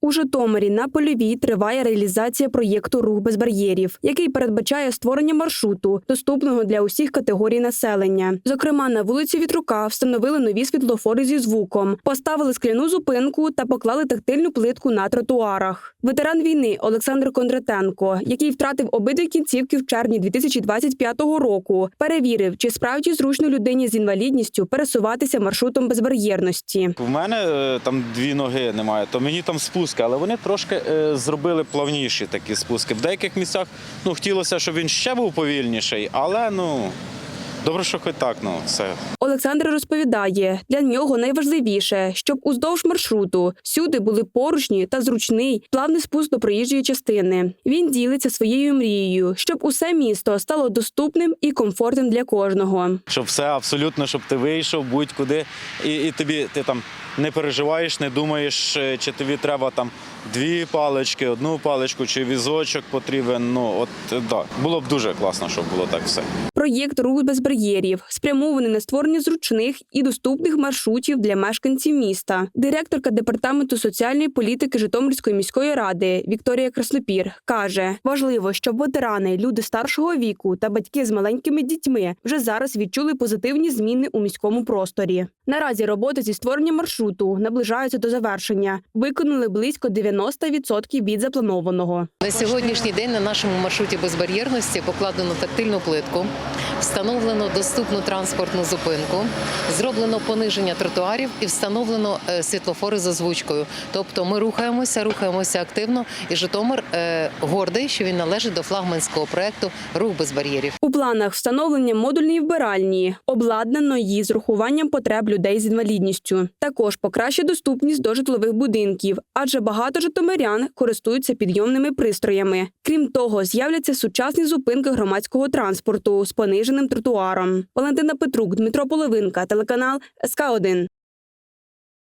У Житомирі на польовій триває реалізація проєкту Рух без бар'єрів, який передбачає створення маршруту, доступного для усіх категорій населення. Зокрема, на вулиці Вітрука встановили нові світлофори зі звуком, поставили скляну зупинку та поклали тактильну плитку на тротуарах. Ветеран війни Олександр Кондратенко, який втратив обидві кінцівки в червні 2025 року, перевірив, чи справді зручно людині з інвалідністю пересуватися маршрутом безбар'єрності. У мене е, там дві ноги немає, то мені там спуски, але вони трошки е, зробили плавніші такі спуски. В деяких місцях ну, хотілося, щоб він ще був повільніший, але ну добре, що хоч так, ну все. Олександр розповідає, для нього найважливіше, щоб уздовж маршруту всюди були поручні та зручний плавний спуск до проїжджої частини. Він ділиться своєю мрією, щоб усе місто стало доступним і комфортним для кожного. Щоб все абсолютно, щоб ти вийшов будь-куди, і, і тобі ти там не переживаєш, не думаєш, е, чи тобі треба там дві палички, одну паличку, чи візочок потрібен. Ну от е, да. було б дуже класно, щоб було так все. Проєкт Рух без бар'єрів спрямований на створення зручних і доступних маршрутів для мешканців міста. Директорка департаменту соціальної політики Житомирської міської ради Вікторія Краснопір каже: важливо, щоб ветерани, люди старшого віку та батьки з маленькими дітьми вже зараз відчули позитивні зміни у міському просторі. Наразі роботи зі створення маршруту наближаються до завершення. Виконали близько 90% від запланованого. На сьогоднішній день на нашому маршруті безбар'єрності покладено тактильну плитку, встановлено доступну транспортну зупинку, зроблено пониження тротуарів і встановлено е, світлофори з озвучкою. Тобто ми рухаємося, рухаємося активно, і Житомир е, гордий, що він належить до флагманського проекту Рух без бар'єрів. Планах встановлення модульної вбиральні, обладнаної з урахуванням потреб людей з інвалідністю. Також покращить доступність до житлових будинків, адже багато житомирян користуються підйомними пристроями. Крім того, з'являться сучасні зупинки громадського транспорту з пониженим тротуаром. Валентина Петрук, Дмитро Половинка, телеканал СК 1